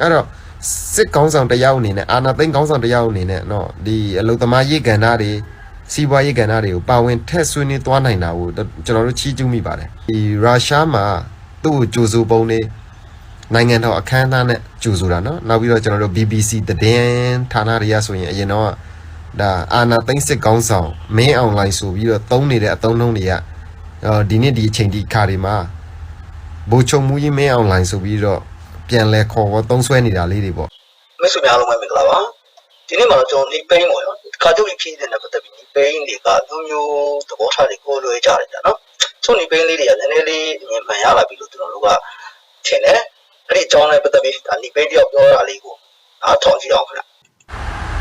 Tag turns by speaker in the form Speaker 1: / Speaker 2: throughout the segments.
Speaker 1: အဲ့တော့စစ်ကောင်းဆောင်တစ်ယောက်အနေနဲ့အာနာသိန်းကောင်းဆောင်တစ်ယောက်အနေနဲ့เนาะဒီအလုသမားရေးကဏ္ဍတွေစီးပွားရေးကဏ္ဍတွေကိုပါဝင်ထက်ဆွေးနွေးသွားနိုင်တာကိုကျွန်တော်တို့ချီးကျူးမိပါတယ်ဒီရုရှားမှာသူ့ကိုကြိုဆိုပုံတွေနိုင်ငံတော်အခမ်းအနားနဲ့ကြိုဆိုတာเนาะနောက်ပြီးတော့ကျွန်တော်တို့ BBC သတင်းဌာနတွေကဆိုရင်အရင်တော့ဒါအာနာသိန်းစစ်ကောင်းဆောင်မင်းအွန်လိုင်းဆိုပြီးတော့သုံးနေတဲ့အသုံးနှုန်းတွေကအော်ဒီနေ့ဒီအချိန်ဒီခါတွေမှာ ဘိုးချုံမူကြီးမင်းအွန်လိုင်းဆိုပြီးတော့ ပြန်လဲခေါ်ဝသုံးဆွဲနေတာလေးတွေပေါ့
Speaker 2: မိတ်ဆွေများအားလုံးပဲမင်္ဂလာပါဒီနေ့မှာတော့ကျွန်တော်နေပိန်းပေါ့နော်ခါကျုပ်ကြီးခင်းတဲ့နဲ့ပတ်သက်ပြီးနေပိန်းတွေကမျိုးမျိုးသဘောထားတွေကိုလွဲကြတယ်ကြာနော်ချို့နေပိန်းလေးတွေကနည်းနည်းလေးအမြင်မှန်ရလာပြီလို့ကျွန်တော်တို့ကထင်တယ်အဲ့ဒီအကြောင်းနဲ့ပတ်သက်ပြီးဒါနေပိန်းတယောက်ပြောတာလေးကိုအားထောင်ကြည့်အောင်ခင်ဗျ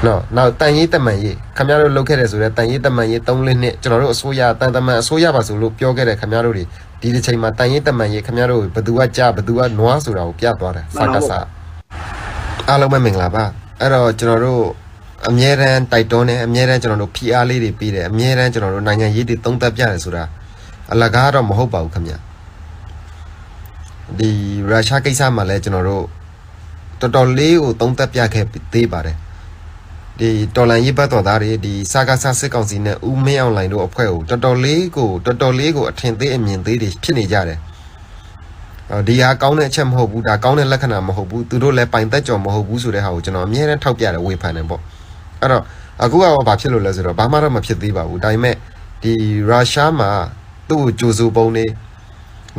Speaker 1: နော်နောက်တန်ရေးတမန်ရေးခင်ဗျားတို့လုပ်ခဲ့တဲ့ဆိုတော့တန်ရေးတမန်ရေး3လနှစ်ကျွန်တော်တို့အစိုးရတန်တမန်အစိုးရပါဆိုလို့ပြောခဲ့တဲ့ခင်ဗျားတို့တွေ ဒီတစ်ချိန်မှာတန်ရေးတမန်ရေးခင်ဗျားတို့ဘယ်သူကကြားဘယ်သူကနွားဆိုတာကိုပြသွားတယ်စကားစားအားလုံးပဲမင်္ဂလာပါအဲ့တော့ကျွန်တော်တို့အမြဲတမ်းတိုက်တွန်းတယ်အမြဲတမ်းကျွန်တော်တို့ PR လေးတွေပေးတယ်အမြဲတမ်းကျွန်တော်တို့နိုင်ငံရေးတွေသုံးသပ်ပြတယ်ဆိုတာအလကားတော့မဟုတ်ပါဘူးခင်ဗျာဒီရုရှားကိစ္စမှာလည်းကျွန်တော်တို့တော်တော်လေးကိုသုံးသပ်ပြခဲ့သေးပါတယ် ဒီတော်လန်ရေးဘတ်တော်သားတွေဒီစာကားစာစစ်ကောင်စီနဲ့ဦးမင်းအောင်လိုင်တို့အဖွဲ့ကိုတော်တော်လေးကိုတော်တော်လေးကိုအထင်သေးအမြင်သေးတွေဖြစ်နေကြတယ်။ဒီဟာကောင်းတဲ့အချက်မဟုတ်ဘူးဒါကောင်းတဲ့လက္ခဏာမဟုတ်ဘူးသူတို့လည်းပိုင်သက်ကြော်မဟုတ်ဘူးဆိုတဲ့ဟာကိုကျွန်တော်အမြဲတမ်းထောက်ပြတယ်ဝေဖန်တယ်ပေါ့။အဲ့တော့အခုကတော့ဘာဖြစ်လို့လဲဆိုတော့ဘာမှတော့မဖြစ်သေးပါဘူး။ဒါပေမဲ့ဒီရုရှားမှာသူ့ကိုကြိုဆိုပုံနေ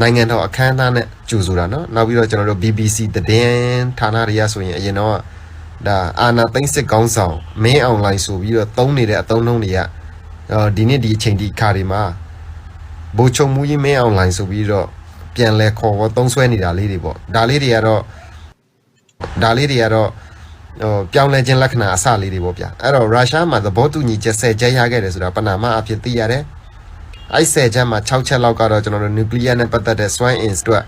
Speaker 1: နိုင်ငံတော်အခမ်းအနားနဲ့ကြိုဆိုတာနော်။နောက်ပြီးတော့ကျွန်တော်တို့ BBC သတင်းဌာနတွေကဆိုရင်အရင်တော့ ဒါအာနာသိန်းစစ်ကောင်းဆောင်မင်းအွန်လိုင်းဆိုပြီးတော့သုံးနေတဲ့အသုံးနှုန်းတွေကအော်ဒီနေ့ဒီအချိန်ဒီခါတွေမှာဘိုးချုံမူကြီးမင်းအွန်လိုင်းဆိုပြီးတော့ပြန်လဲခေါ်ဝသုံးဆွဲနေတာလေးတွေပေါ့ဒါလေးတွေကတော့ဒါလေးတွေကတော့ဟိုပြောင်းလဲခြင်းလက္ခဏာအစလေးတွေပေါ့ဗျအဲ့တော့ရုရှားမှာသဘောတူညီချက်10ချက်ရခဲ့တယ်ဆိုတာပနာမအဖြစ်သိရတယ်အဲ့10ချက်မှာ6ချက်လောက်ကတော့ကျွန်တော်တို့နျူကလ িয়ার နဲ့ပတ်သက်တဲ့ swine ins အတွက်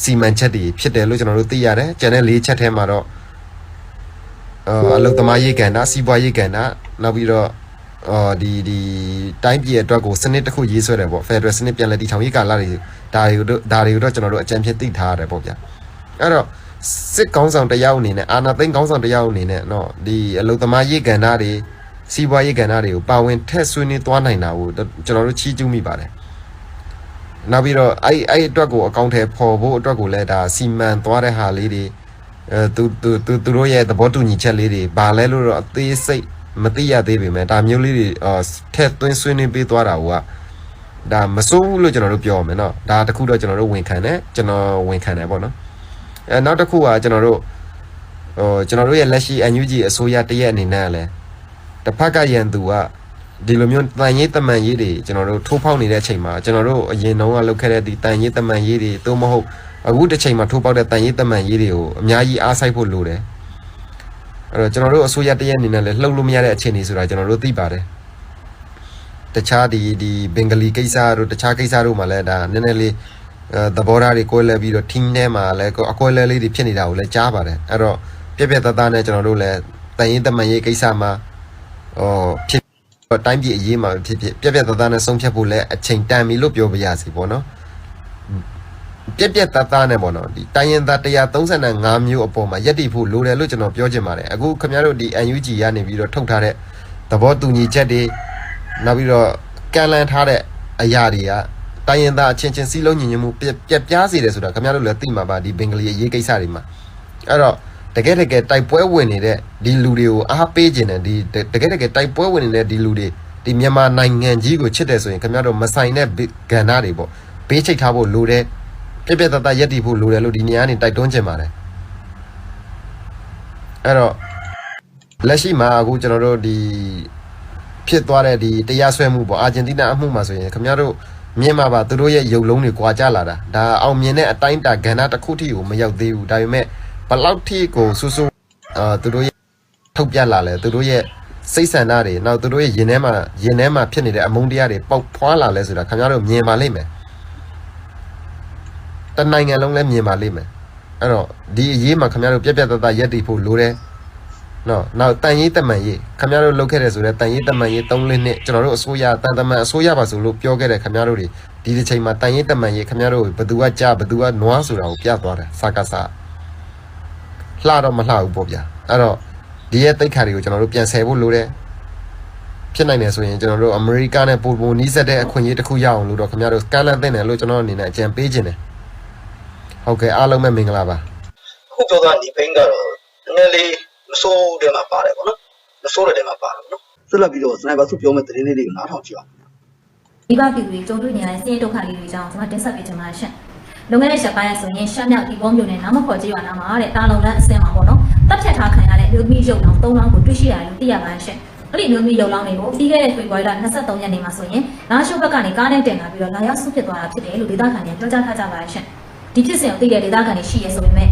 Speaker 1: စီမံချက်တွေဖြစ်တယ်လို့ကျွန်တော်တို့သိရတယ်ကျန်တဲ့၄ချက်ထဲမှာတော့ အလုတ်သမားရေးကဏ္ဍစီးပွားရေးကဏ္ဍနောက်ပြီးတော့အော်ဒီဒီတိုင်းပြည်အတွက်ကိုစနစ်တစ်ခုရေးဆွဲတယ်ပေါ့ Federal စနစ်ပြန်လည်တည်ထောင်ရေးကာလတွေဒါတွေတို့ဒါတွေတို့ကျွန်တော်တို့အကြံဖြစ်သိထားရတယ်ပေါ့ဗျအဲ့တော့စစ်ကောင်းဆောင်တယောက်အနေနဲ့အာဏာသိမ်းကောင်းဆောင်တယောက်အနေနဲ့တော့ဒီအလုသမားရေးကဏ္ဍတွေစီးပွားရေးကဏ္ဍတွေကိုပါဝင်ထက်ဆွေးနွေးသွားနိုင်တာကိုကျွန်တော်တို့ချီးကျူးမိပါတယ်နောက်ပြီးတော့အဲ့အဲ့အတွက်ကိုအကောင့်ထဲပေါ်ဖို့အတွက်ကိုလည်းဒါစီမံသွားတဲ့ဟာလေးတွေ အဲသူသူသူသူတို့ရဲ့သဘောတူညီချက်လေးတွေဘာလဲလို့တော့အသေးစိတ်မသိရသေးပေမဲ့ဒါမျိုးလေးတွေအော်ထက်သွင်းဆွေးနွေးပေးသွားတာကဒါမစိုးဘူးလို့ကျွန်တော်တို့ပြောရမယ်เนาะဒါတခုတော့ကျွန်တော်တို့ဝန်ခံတယ်ကျွန်တော်ဝန်ခံတယ်ပေါ့နော်အဲနောက်တစ်ခုကကျွန်တော်တို့ဟိုကျွန်တော်တို့ရဲ့လက်ရှိ NUG အစိုးရတရက်အနေနဲ့လည်းတစ်ဖက်ကရန်သူကဒီလိုမျိုးတန်ရေးတမန်ရေးတွေကျွန်တော်တို့ထိုးဖောက်နေတဲ့အချိန်မှာကျွန်တော်တို့အရင်တုန်းကလုပ်ခဲ့တဲ့ဒီတန်ရေးတမန်ရေးတွေသို့မဟုတ် အခုတစ်ချိန်မှာထိုးပေါက်တဲ့တန်ရေးတမန်ရေးတွေကိုအများကြီးအားစိုက်ဖို့လိုတယ်အဲ့တော့ကျွန်တော်တို့အစိုးရတရက်အနေနဲ့လည်းလှုပ်လို့မရတဲ့အခြေအနေဆိုတာကျွန်တော်တို့သိပါတယ်တခြားဒီဒီဘင်္ဂလီကိစ္စတို့တခြားကိစ္စတို့မှာလည်းဒါနည်းနည်းလေးအဲသဘောထားတွေကိုယ်လဲပြီးတော့ team ထဲမှာလည်းအကွဲလဲလေးတွေဖြစ်နေတာကိုလည်းကြားပါတယ်အဲ့တော့ပြက်ပြက်သားသားနဲ့ကျွန်တော်တို့လည်းတန်ရေးတမန်ရေးကိစ္စမှာဟောဖြစ်တိုင်းပြည်အရေးမှာဖြစ်ဖြစ်ပြက်ပြက်သားသားနဲ့ဆုံးဖြတ်ဖို့လည်းအချိန်တန်ပြီလို့ပြောပြရစီပေါ့နော် ပြက်ပြက်တသားနဲ့ပေါ့နော်ဒီတိုင်းရင်သား135မျိုးအပေါ်မှာယက်တည်ဖို့လိုတယ်လို့ကျွန်တော်ပြောချင်ပါတယ်အခုခင်ဗျားတို့ဒီ UNG ကနေပြီးတော့ထုတ်ထားတဲ့သဘောတူညီချက်တွေနောက်ပြီးတော့ကန်လန်ထားတဲ့အရာတွေကတိုင်းရင်သားအချင်းချင်းစီးလုံးညီညွတ်မှုပြက်ပြက်ပြားစေတယ်ဆိုတာခင်ဗျားတို့လည်းသိမှာပါဒီဘင်္ဂလီအရေးကိစ္စတွေမှာအဲ့တော့တကယ်တကယ်တိုက်ပွဲဝင်နေတဲ့ဒီလူတွေကိုအားပေးခြင်းနဲ့ဒီတကယ်တကယ်တိုက်ပွဲဝင်နေတဲ့ဒီလူတွေဒီမြန်မာနိုင်ငံကြီးကိုချစ်တယ်ဆိုရင်ခင်ဗျားတို့မဆိုင်တဲ့ကဏ္ဍတွေပေါ့ဘေးချိတ်ထားဖို့လိုတယ် ပြက်ပြက်တတ်တတ်ရက်တည်ဖို့လိုတယ်လို့ဒီနေရာကနေတိုက်တွန်းချင်ပါတယ်အဲ့တော့လက်ရှိမှာအခုကျွန်တော်တို့ဒီဖြစ်သွားတဲ့ဒီတရားစွဲမှုပေါ့အာဂျင်တီးနားအမှုမှာဆိုရင်ခင်ဗျားတို့မြင်မှာပါသူတို့ရဲ့ရုပ်လုံးတွေကွာကြလာတာဒါအောင်မြင်တဲ့အတိုင်းတာကဏ္ဍတစ်ခုထိကိုမရောက်သေးဘူးဒါပေမဲ့ဘလောက်ထိကိုဆူဆူအာသူတို့ရဲ့ထုတ်ပြလာလဲသူတို့ရဲ့စိတ်ဆန္ဒတွေနောက်သူတို့ရဲ့ရင်ထဲမှာရင်ထဲမှာဖြစ်နေတဲ့အမုန်းတရားတွေပေါက်ဖွာလာလဲဆိုတာခင်ဗျားတို့မြင်ပါလိမ့်မယ် တနိုင်ငံလုံးလည်းမြင်ပါလိမ့်မယ်အဲ့တော့ဒီအရေးမှာခင်ဗျားတို့ပြက်ပြက်တတ်တတ်ရက်တည်ဖို့လိုတယ်နော်နောက်တန်ရေးတမန်ရေးခင်ဗျားတို့လုပ်ခဲ့တဲ့ဆိုတော့တန်ရေးတမန်ရေး3လနှစ်ကျွန်တော်တို့အစိုးရတန်တမန်အစိုးရပါဆိုလို့ပြောခဲ့တဲ့ခင်ဗျားတို့တွေဒီဒီချိန်မှာတန်ရေးတမန်ရေးခင်ဗျားတို့ဘယ်သူကကြားဘယ်သူကနွားဆိုတာကိုပြသွားတယ်စကားစလှတော့မလှဘူးပေါ့ဗျာအဲ့တော့ဒီရဲ့တိတ်ခါတွေကိုကျွန်တော်တို့ပြန်ဆယ်ဖို့လိုတယ်ဖြစ်နိုင်တယ်ဆိုရင်ကျွန်တော်တို့အမေရိကနဲ့ပိုပိုနီးစပ်တဲ့အခွင့်အရေးတစ်ခုရအောင်လို့တော့ခင်ဗျားတို့ကမ်းလှမ်းသင့်တယ်လို့ကျွန်တော်အနေနဲ့အကြံပေးခြင်းတယ် ဟုတ်ကဲ့အားလုံးပဲမင်္ဂလာပါ
Speaker 2: ခုပြောတာဒီဘိန်းကတော့နည်းနည်းလေးမစိုးတဲ့မှာပါတယ်ပေါ့နော်မစိုးတဲ့တဲမှာပါတယ်ပေါ့နော်ဆက်လက်ပြီးတော့စနိုက်ပါစုပြောမဲ့သတင်းလေးတွေကိုနားထောင်ကြည့်အောင်
Speaker 3: မိဘပြည်သူတွေကြုံတွေ့နေရတဲ့ဆင်းရဲဒုက္ခလေးတွေကြောင့်ကျွန်မတင်ဆက်ပေးချင်ပါတယ်ရှင့်။လုံခဲ့တဲ့ချက်ပိုင်းဆိုရင်ရှမ်းမြောက်ဒီပေါ်မျိုးနဲ့နားမခေါ်ကြည့်ရနာမှာတဲ့တာလုံလန်းအစင်းမှာပေါ့နော်။တပ်ဖြတ်ထားခံရတဲ့အမျိုးသမီးရုပ်လောင်း၃လောင်းကိုတွေ့ရှိရတယ်လို့သိရပါတယ်ရှင့်။အဲ့ဒီအမျိုးသမီးရုပ်လောင်းတွေကိုပြီးခဲ့တဲ့ဖေဖော်ဝါရီလ23ရက်နေ့မှာဆိုရင်လာရှိုးဘက်ကနေကားနဲ့တင်လာပြီးတော့လာရောက်ဆုဖြစ်သွားတာဖြစ်တယ်လို့ဒေသခံတွေပြောကြားထားကြပါတယ်ရှင့်။ ဒီဖြစ်စဉ်ကိုသိတဲ့ဒေသခံတွေရှိရဲဆိုပေမဲ့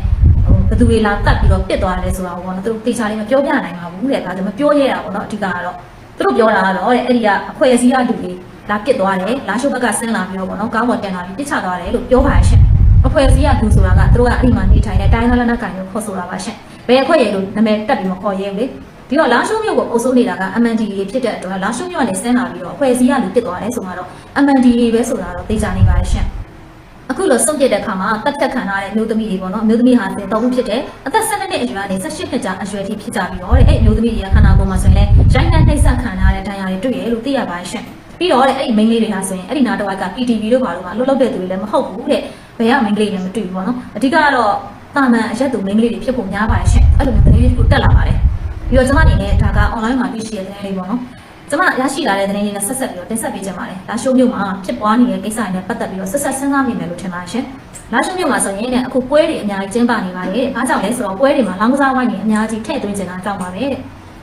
Speaker 3: ဟိုဘယ်သူတွေလာတတ်ပြီးတော့ပြစ်သွားတယ်ဆိုတာကိုပေါ့နော်သူတို့တေချာလေးမပြောပြနိုင်ပါဘူးတဲ့ဒါကြောင့်မပြောရတာပေါ့နော်အဓိကကတော့သူတို့ပြောတာကတော့တဲ့အဲ့ဒီကအခွဲအစည်းအတူတွေလာပစ်သွားတယ်လာရှုပ်ဘက်ကဆင်းလာပြီးတော့ပေါ့နော်ကားပေါ်တင်လာပြီးပစ်ချသွားတယ်လို့ပြောပါရှင့်အဖွဲ့အစည်းကသူဆိုတာကသူတို့ကအဲ့ဒီမှာနေထိုင်တဲ့တိုင်းသားလက်နက်ကိုင်ကိုခေါ်ဆိုတာပါရှင့်ဘယ်အဖွဲ့ရလို့နာမည်တက်ပြီးမခေါ်ရဲဘူးလေဒီတော့လာရှုပ်မြို့ကိုအုပ်စိုးနေတာက MNDA ဖြစ်တဲ့အတွက်လာရှုပ်မြို့ကနေဆင်းလာပြီးတော့အဖွဲ့အစည်းကလူပစ်သွားတယ်ဆိုမှတော့ MNDA ပဲဆိုတာတော့သိကြနေပါရှင့် အခုလိုစုံပြတဲ့အခါမှာတက်တက်ခံရတဲ့မျိုးသမီးတွေပေါ့နော်မျိုးသမီးဟာသင်တော်မှုဖြစ်တယ်အသက်12နှစ်အရွယ်ကနေ18နှစ်ကြာအရွယ်ထိဖြစ်ကြပြီးတော့တဲ့အဲ့မျိုးသမီးတွေကခန္ဓာကိုယ်မှာဆိုရင်လည်းရိုင်းနှက်နှိပ်စက်ခံရတဲ့ဒဏ်ရာတွေတွေ့ရလို့သိရပါရှင့်ပြီးတော့တဲ့အဲ့ဒီ main လေးတွေဟာဆိုရင်အဲ့ဒီနာတော့က PTV တို့ဘာလို့မှလှုပ်လှုပ်တဲ့သူတွေလည်းမဟုတ်ဘူးတဲ့ဘယ်က main လေးလည်းမတွေ့ဘူးပေါ့နော်အဓိကကတော့တာမန်အရက်သူ main လေးတွေဖြစ်ဖို့များပါတယ်ရှင်အဲ့လိုမျိုးသတင်းလေးကိုတက်လာပါတယ်ပြီးတော့ကျွန်မအနေနဲ့ဒါက online မှာတွေ့ရှိတဲ့သတင်းလေးပေါ့နော် ကျွန်မရရှိလာတဲ့သတင်းလေးနဲ့ဆက်ဆက်ပြီးတော့တင်ဆက်ပေးချင်ပါတယ်လာရှိုးမြို့မှာဖြစ်ပွားနေတဲ့ကိစ္စတွေနဲ့ပတ်သက်ပြီးတော့ဆက်ဆက်စဉ်းစားမိမယ်လို့ထင်ပါတယ်ရှင်လာရှိုးမြို့မှာဆိုရင်တဲ့အခုပွဲတွေအများကြီးကျင်းပနေပါတယ်တဲ့အားကြောင့်လဲဆိုတော့ပွဲတွေမှာလောင်းကစားဝိုင်းတွေအများကြီးထည့်သွင်းနေတာကြောက်ပါပဲတဲ့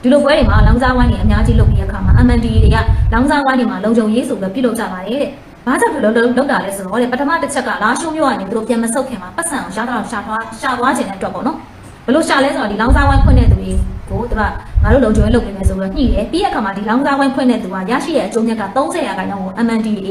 Speaker 3: ဒီလိုပွဲတွေမှာလောင်စာဝိုင်းတွေအများကြီးလုပ်ပြီးတဲ့အခါမှာ MND တွေကလောင်စာဝိုင်းတွေမှာလုံခြုံရေးဆိုပြီးပြုလုပ်ကြပါတယ်တဲ့။ဘာကြောင့်ဒီလိုလုပ်တာလဲဆိုတော့တဲ့ပထမတစ်ချက်ကလာရှုံးမျိုးကနေသူတို့ပြန်မဆုတ်ခင်မှာပတ်စံအောင်ရှားတော့ရှာသွားရှာသွားခြင်းတဲ့အတွက်ပေါ့နော်။ ဘလို့ရှာလဲဆိုတော့ဒီလောင်စာဝိုင်းဖွင့်တဲ့သူတွေကိုသူကငါတို့လုံခြုံရေးလုပ်ပေးမယ်ဆိုတော့ညှိတယ်ပြီးတဲ့အခါမှာဒီလောင်စာဝိုင်းဖွင့်တဲ့သူကရရှိတဲ့အကျိုးမြတ်က30ရာခိုင်နှုန်းကို MNDA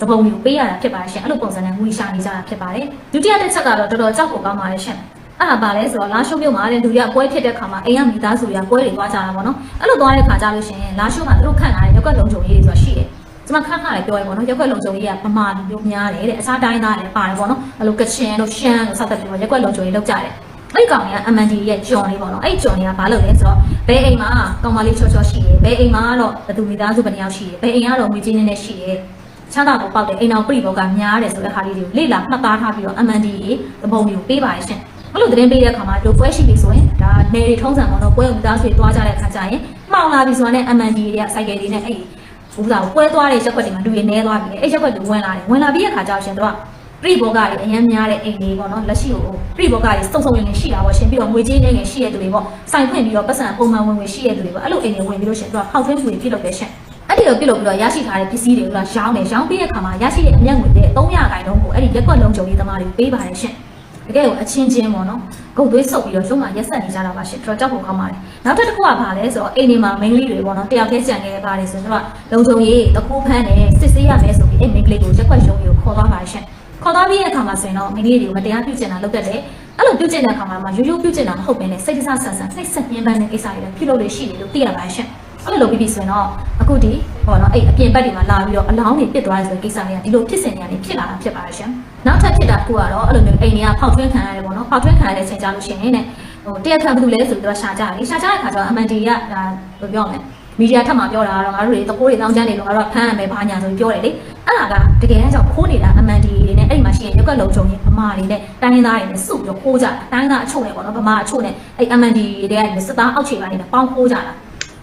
Speaker 3: သဘုံမျိုးပေးရတာဖြစ်ပါရှင်အဲ့လိုပုံစံနဲ့ငွေရှာနေကြတာဖြစ်ပါတယ်ဒုတိယတစ်ချက်ကတော့တော်တော်ကြောက်ဖို့ကောင်းပါတယ်ရှင်အဲ့ဒါပါလဲဆိုတော့လာရှုံမြို့မှာတဲ့လူတွေကပွဲဖြစ်တဲ့ခါမှာအိမ်ကမိသားစုတွေကပွဲတွေသွားကြတာပေါ့နော်အဲ့လိုသွားတဲ့ခါကြလို့ရှိရင်လာရှုံမှာသူတို့ခန့်လာတဲ့ရက်ွက်လုံခြုံရေးတွေဆိုတာရှိတယ်ကျွန်မခန့်ခန့်လည်းပြောရပေါ့နော်ရက်ွက်လုံခြုံရေးကဗမာလူမျိုးများတယ်တဲ့အစားတိုင်းသားလည်းပါတယ်ပေါ့နော်အဲ့လိုကချင်တို့ရှမ်းတို့စသဖြင့်ပေါ့ရက်ွက်လုံခြုံရေးလောက်ကြတယ် အဲ့ကောင်က MND ရဲ့ဂျွန်လေးပေါ့နော်အဲ့ဂျွန်လေးကဘာလုပ်လဲဆိုတော့ဘယ်အိမ်မှာကောင်မလေးချောချောရှိတယ်ဘယ်အိမ်မှာတော့ဘသူမိသားစုဘယ်နှယောက်ရှိတယ်ဘယ်အိမ်ကတော့ငွေကြီးနေနေရှိတယ်ချမ်းသာပေါ်ပေါက်တဲ့အိမ်တော်ပြိဘောကများတယ်ဆိုတဲ့ဟာလေးတွေကိုလေ့လာမှတ်သားထားပြီးတော့ MNDA သဘုံမျိုးပေးပါရှင်အဲ့လိုသတင်းပေးတဲ့အခါမှာတို့ပွဲရှိပြီဆိုရင်ဒါနေတွေထုံးစံပေါ့နော်ပွဲဦးသားဆွေသွားကြတဲ့အခါကျရင်မှောင်လာပြီဆိုတာနဲ့ MNDA တွေကစိုက်ကယ်တွေနဲ့အဲ့ဥစားပွဲသွားတဲ့ရက်ွက်တွေမှာလူတွေနေသွားပြီလေအဲ့ရက်ွက်တွေဝင်လာတယ်ဝင်လာပြီးတဲ့အခါကျတော့ရှင်တို့က ပြိဘောကတွေအရင်များတဲ့အိမ်လေးပေါ့နော်လက်ရှိကိုပြိဘောကတွေစုံစုံရင်းနေရှိတာပေါ့ရှင်ပြီးတော့ငွေကြေးနေငယ်ရှိရတဲ့သူတွေပေါ့စိုင်ဖွင့်ပြီးတော့ပတ်စံပုံမှန်ဝင်ဝင်ရှိရတဲ့သူတွေပေါ့အဲ့လိုအိမ်တွေဝင်ပြီးလို့ရှင်တို့ကဟောက်ထွင်းငွေပြည့်လို့ပဲရှင်အဲ့ဒီလိုပြုတ်လို့ပြီးတော့ရရှိထားတဲ့ပစ္စည်းတွေကရောင်းတယ်ရောင်းပြီးတဲ့အခါမှာရရှိတဲ့အမြတ်ငွေတဲ့300ခိုင်တုံးကိုအဲ့ဒီရက်ွက်လုံးကြုံရေးသမားတွေပေးပါတယ်ရှင်တကယ်ကိုအချင်းချင်းပေါ့နော်ဂုတ်သွေးဆုပ်ပြီးတော့ရုံးမှာရက်ဆက်နေကြတာပါရှင်တော်ကြောက်ဖို့ကောင်းပါတယ်နောက်တစ်ခုကဘာလဲဆိုတော့အိမ်ဒီမှာ main လေးတွေပေါ့နော်တယောက်တည်းကြံခဲ့တဲ့ပါတယ်ဆိုတော့လုံခြုံရေးတကူဖန်းနဲ့စစ်ဆေးရမယ်ဆိုပြီးအဲ့ main လေးကိုရက်ွက်ရုံးကြီးကိုခေါ်သွားပါတယ်ရှင် ခေါ်သွားပြီးတဲ့အခါမှာဆိုရင်တော့ main လေးတွေကိုမတရားပြုကျင်တာလုပ်တတ်တယ်အဲ့လိုပြုကျင်တဲ့အခါမှာရိုးရိုးပြုကျင်တာမဟုတ်ဘဲနဲ့စိတ်တဆဆန်ဆန်နှိပ်စက်ညှင်းပန်းတဲ့ကိစ္စတွေလည်းပြုလုပ်လို့ရှိတယ်လို့သိရပါတယ်ရှင်အဲ့လိုလုပ်ပြီးပြီဆိုရင်တော့အခုဒီဟောနော်အဲ့အပြင်ဘက်တွေမှာလာပြီးတော့အလောင်းတွေပြစ်သွားတယ်ဆိုတဲ့ကိစ္စတွေကဒီလိုဖြစ်စဉ်တွေကနေဖြစ်လာတာဖြစ်ပါရဲ့ရှင်နောက်ထပ်ဖြစ်တာတစ်ခုကတော့အဲ့လိုမျိုးအိမ်တွေကဖောက်ထွင်းခံရတယ်ပေါ့နော်ဖောက်ထွင်းခံရတဲ့အချိန်ကြာလို့ရှိရင်တဲ့ဟိုတရားခံဘယ်သူလဲဆိုပြီးတော့ရှာကြတယ်ရှာကြတဲ့ခါကျတော့ MND ကဒါဘယ်ပြောမလဲမီဒီယာထပ်မှာပြောတာကတော့ငါတို့တွေတကိုးတွေတောင်းချမ်းနေလို့ငါတို့ကဖမ်းရမယ်ဘာညာဆိုပြီးပြောတယ်လေ အဲ့ဒါကတကယ်တမ်းကျခိုးနေတာ MND တွေနဲ့အဲ့ဒီမှာရှိရင်ရုပ်ကလုံခြုံရေးဗမာတွေနဲ့တိုင်းရင်းသားတွေနဲ့စုပြီးတော့ခိုးကြတာတိုင်းသားအချို့နဲ့ပေါ့နော်ဗမာအချို့နဲ့အဲ့ MND တွေကစစ်သားအောက်ခြေပိုင်းနဲ့ပေါင်းခိုးကြတာ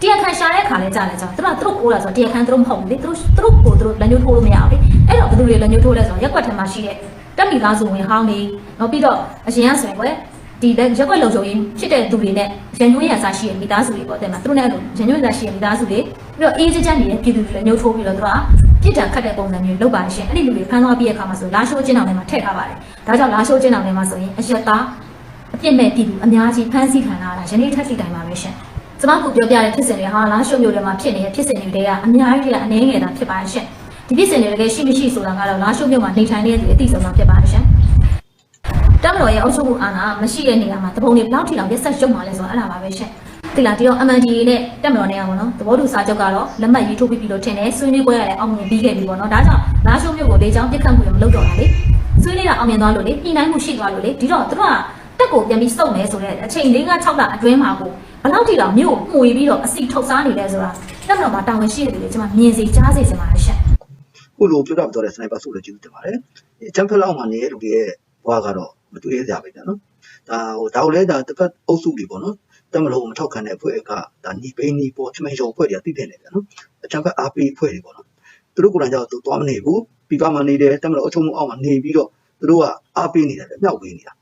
Speaker 3: တရားခံရှာတဲ့ခါလဲကြာလဲကြာသူတို့ကသူတို့ကိုးတာဆိုတရားခံသူတို့မဟုတ်ဘူးလေသူတို့သူတို့ကိုသူတို့လက်ညှိုးထိုးလို့မရဘူးလေအဲ့တော့ဘယ်သူတွေလက်ညှိုးထိုးလဲဆိုတော့ရက်ွက်ထဲမှာရှိတဲ့တက်မိသားစုဝင်ဟောင်းတွေနောက်ပြီးတော့အရင်ကဆိုရင်ကွယ်ဒီလက်ရက်ွက်လုံခြုံရေးဖြစ်တဲ့သူတွေနဲ့ရန်ညွှန်းရစာရှိတဲ့မိသားစုတွေပေါ့တဲ့မှာသူတို့နဲ့အဲ့လိုရန်ညွှန်းရစာရှိတဲ့မိသားစုတွေပြီးတော့အေးချမ်းချမ်းနေတဲ့ပြည်သူတွေလက်ညှိုးထိုးပြီးတော့သူတို့က ပြစ်ဒဏ်ခတ်တဲ့ပုံစံမျိုးလုပ်ပါရှင်အဲ့ဒီလူတွေဖမ်းသွားပြီးတဲ့အခါမှာဆိုလာရှိုးကျင်းအောင်ထဲမှာထည့်ထားပါတယ်ဒါကြောင့်လာရှိုးကျင်းအောင်ထဲမှာဆိုရင်အရက်သားအပြစ်မဲ့ပြည်သူအများကြီးဖမ်းဆီးခံရတာယနေ့ထက်ထိတိုင်ပါပဲရှင်ကျမကိုပြောပြတဲ့ဖြစ်စဉ်တွေဟာလာရှိုးမျိုးတွေမှာဖြစ်နေတဲ့ဖြစ်စဉ်တွေတွေကအများကြီးကအနည်းငယ်သာဖြစ်ပါရှင်ဒီဖြစ်စဉ်တွေတကယ်ရှိမရှိဆိုတာကတော့လာရှိုးမျိုးမှာနေထိုင်နေတဲ့သူအသိဆုံးမှာဖြစ်ပါရှင်တမတော်ရဲ့အုပ်ချုပ်မှုအာဏာမရှိတဲ့နေရာမှာတပုံတွေဘယ်လောက်ထိတောင်ရက်ဆက်ရုပ်မှာလဲဆိုတာအဲ့ဒါပါပဲရှင် ဒီလားဒီတော့ MNDA နဲ့တက်မတော်နဲ့ရပါတော့သဘောတူစာချုပ်ကတော့လက်မှတ်ရေးထိုးပြီးပြီလို့ထင်တယ်ဆွေးနွေးပွဲရလည်းအောင်မြင်ပြီးခဲ့ပြီပေါ့နော်ဒါကြောင့်လာရှုံးမြို့ကိုလေချောင်းပြစ်ခတ်မှုလည်းမလုပ်တော့တာလေဆွေးနွေးတာအောင်မြင်သွားလို့လေညှိနှိုင်းမှုရှိသွားလို့လေဒီတော့သူတို့ကတက်ကိုပြန်ပြီးစုံလဲဆိုတော့အချိန်၄က6လအတွင်းမှာကိုဘယ်လောက်ထိတော့မြို့ကိုမှုပြီးတော့အစီထုတ်စားနေလဲဆိုတာတက်မတော်မှာတာဝန်ရှိတဲ့လူတွေကျွန်မမြင်စီကြားစေချင်ပါတယ်ရှင့်
Speaker 2: ခုလိုပြောတာပြောတဲ့စနိုက်ပါဆိုလည်းကျေးဇူးတင်ပါတယ်အချမ်းဖက်လောက်မှနေတဲ့လူတွေရဲ့ဘဝကတော့မတွေ့ရကြပါဘူးနော်ဒါဟိုဒါကိုလည်းဒါတစ်ဖက်အုပ်စုတွေပေါ့နော် တမလို့မထောက်ခံတဲ့အဖွဲ့ကဒါညီပိန်းညီပေါ်ချမန်ရုံအဖွဲ့တွေကသိတယ်လေဗျာနော်အချမ်းဖက်အားပေးအဖွဲ့တွေပေါ့နော်သူတို့ကိုယ်တိုင်ကြောက်သူသွားမနေဘူးပြီးပါမနေတယ်တမလို့အချုံမှုအောက်မှာနေပြီးတော့သူတို့ကအားပေးနေတယ်ဗျမြောက်ပေးနေတာ